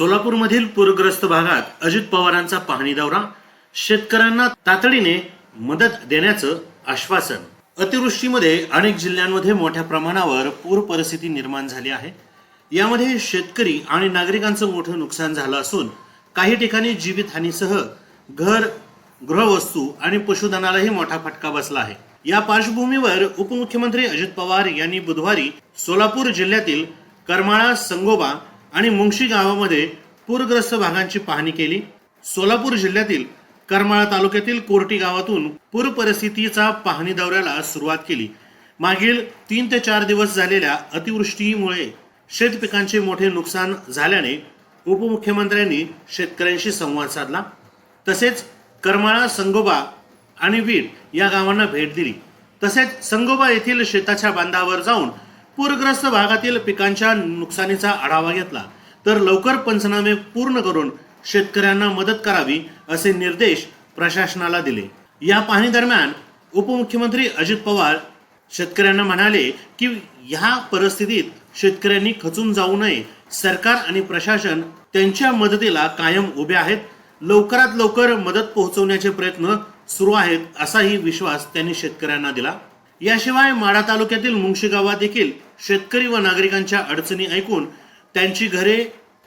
सोलापूरमधील पूरग्रस्त भागात अजित पवारांचा पाहणी दौरा शेतकऱ्यांना तातडीने मदत देण्याचं आश्वासन. अतिवृष्टीमध्ये अनेक जिल्ह्यांमध्ये मोठ्या प्रमाणावर पूर परिस्थिती निर्माण झाली आहे. यामध्ये शेतकरी आणि नागरिकांचं मोठं नुकसान झालं असून काही ठिकाणी जीवितहानीसह घर गृहवस्तू आणि पशुधनालाही मोठा फटका बसला आहे. या पार्श्वभूमीवर उपमुख्यमंत्री अजित पवार यांनी बुधवारी सोलापूर जिल्ह्यातील करमाळा संगोबा आणि मुंगशी गावामध्ये पूरग्रस्त भागांची पाहणी केली. सोलापूर जिल्ह्यातील करमाळा तालुक्यातील कोर्टी गावातून पूर परिस्थितीचा पाहणी दौऱ्याला सुरुवात केली. मागील तीन ते चार दिवस झालेल्या अतिवृष्टीमुळे शेतपिकांचे मोठे नुकसान झाल्याने उपमुख्यमंत्र्यांनी शेतकऱ्यांशी संवाद साधला. तसेच करमाळा संगोबा आणि वीट या गावांना भेट दिली. तसेच संगोबा येथील शेताच्या बांधावर जाऊन पूरग्रस्त भागातील पिकांच्या नुकसानीचा आढावा घेतला. तर लवकर पंचनामे पूर्ण करून शेतकऱ्यांना मदत करावी असे निर्देश प्रशासनाला दिले. या पाहणी दरम्यान उपमुख्यमंत्री अजित पवार शेतकऱ्यांना म्हणाले की ह्या परिस्थितीत शेतकऱ्यांनी खचून जाऊ नये. सरकार आणि प्रशासन त्यांच्या मदतीला कायम उभे आहेत. लवकरात लवकर मदत पोहोचवण्याचे प्रयत्न सुरू आहेत असाही विश्वास त्यांनी शेतकऱ्यांना दिला. याशिवाय माढा तालुक्यातील मुंगशी गावात देखील शेतकरी व नागरिकांच्या अडचणी ऐकून त्यांची घरे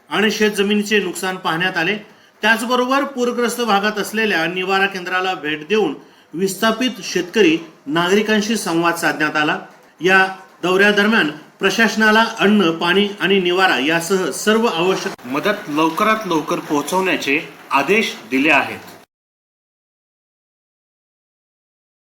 आणि शेतजमिनीचे नुकसान पाहण्यात आले. त्याचबरोबर पूरग्रस्त भागात असलेल्या निवारा केंद्राला भेट देऊन विस्थापित शेतकरी नागरिकांशी संवाद साधण्यात आला. या दौऱ्यादरम्यान प्रशासनाला अन्न पाणी आणि निवारा यासह सर्व आवश्यक मदत लवकरात लवकर पोहोचवण्याचे आदेश दिले आहेत.